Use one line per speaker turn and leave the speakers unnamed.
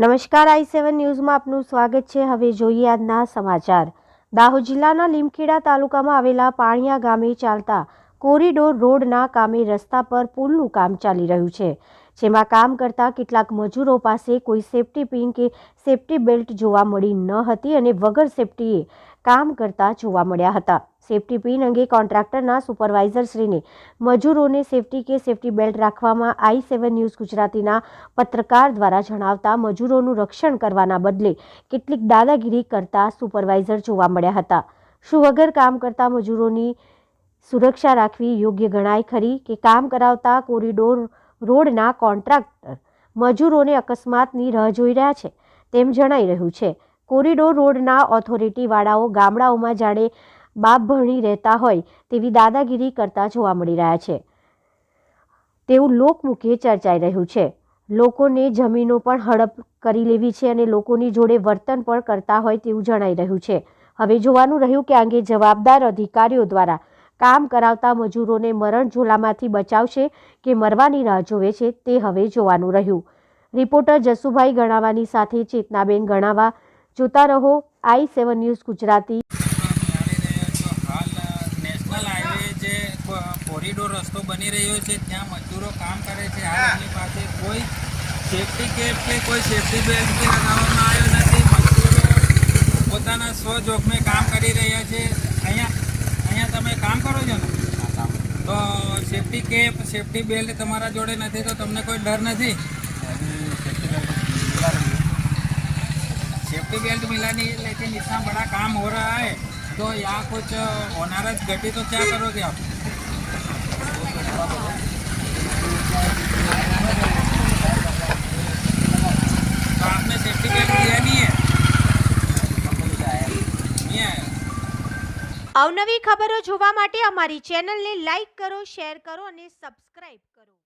નમસ્કાર, આઈ સેવન ન્યૂઝમાં આપનું સ્વાગત છે. હવે જોઈએ આજના સમાચાર. દાહોદ જિલ્લાના લીમખેડા તાલુકામાં આવેલા પાણિયા ગામે ચાલતા કોરિડોર રોડના કામે રસ્તા પર પુલનું કામ ચાલી રહ્યું છે, જેમાં કામ કરતા કેટલાક મજૂરો પાસે કોઈ સેફટી પિન કે સેફટી બેલ્ટ જોવા મળી ન હતી અને વગર સેફટીએ કામ કરતા જોવા મળ્યા હતા. સેફટી પિન અંગે કોન્ટ્રાક્ટરના સુપરવાઇઝરશ્રીને મજૂરોને સેફટી કે સેફટી બેલ્ટ રાખવામાં આઈ સેવન ન્યૂઝ ગુજરાતીના પત્રકાર દ્વારા જણાવતા મજૂરોનું રક્ષણ કરવાના બદલે કેટલીક દાદાગીરી કરતા સુપરવાઇઝર જોવા મળ્યા હતા. શું વગર કામ કરતા મજૂરોની સુરક્ષા રાખવી યોગ્ય ગણાય ખરી કે કામ કરાવતા કોરિડોર રોડના કોન્ટ્રાક્ટર મજૂરોને અકસ્માતની રાહ જોઈ રહ્યા છે તેમ જણાઈ રહ્યું છે. કોરિડોર રોડના ઓથોરિટીવાળાઓ ગામડાઓમાં જાણે બાપ ભણી રહેતા હોય તેવી દાદાગીરી કરતા જોવા મળી રહ્યા છે. તેવું લોકમુખે ચર્ચાઈ રહ્યું છે. લોકોને જમીનો પણ હડપ કરી લેવી છે અને લોકોની જોડે વર્તન પણ કરતા હોય તેવું જણાઈ રહ્યું છે. હવે જોવાનું રહ્યું કે આંગે જવાબદાર અધિકારીઓ દ્વારા કામ કરાવતા મજૂરોને મરણ ઝોલામાંથી બચાવશે કે મરવાની રાહ જોવે છે તે હવે જોવાનું રહ્યું. રિપોર્ટર જસુભાઈ ગણાવાની સાથે ચેતનાબેન ગણાવા જોતા રહો.
I seven news Gujarati. Corridor રસ્તો બની રહ્યો છે, ત્યાં મજૂરો કામ કરે છે. હાલ એમની પાસે કોઈ સેફટી કેપ કે કોઈ સેફટી બેલ્ટ કે લગાવવામાં આવ્યો નથી. મજૂરો પોતાના સ્વજોખમે કામ કરી રહ્યા છે. અહીંયા અહીંયા તમે કામ કરો છો ને? તો સેફટી કેપ સેફટી બેલ્ટ તમારા જોડે નથી, તો તમને કોઈ ડર નથી? सेफ्टी बेल्ट मिला नहीं है लेकिन इतना बड़ा काम हो रहा है तो यहाँ कुछ होनारत घटी तो क्या करोगे आप तो आपने सेफ्टी बेल्ट लिया नहीं है नहीं है
અવનવી ખબરો જોવા માટે અમારી ચેનલને લાઈક કરો શેર કરો અને સબસ્ક્રાઇબ કરો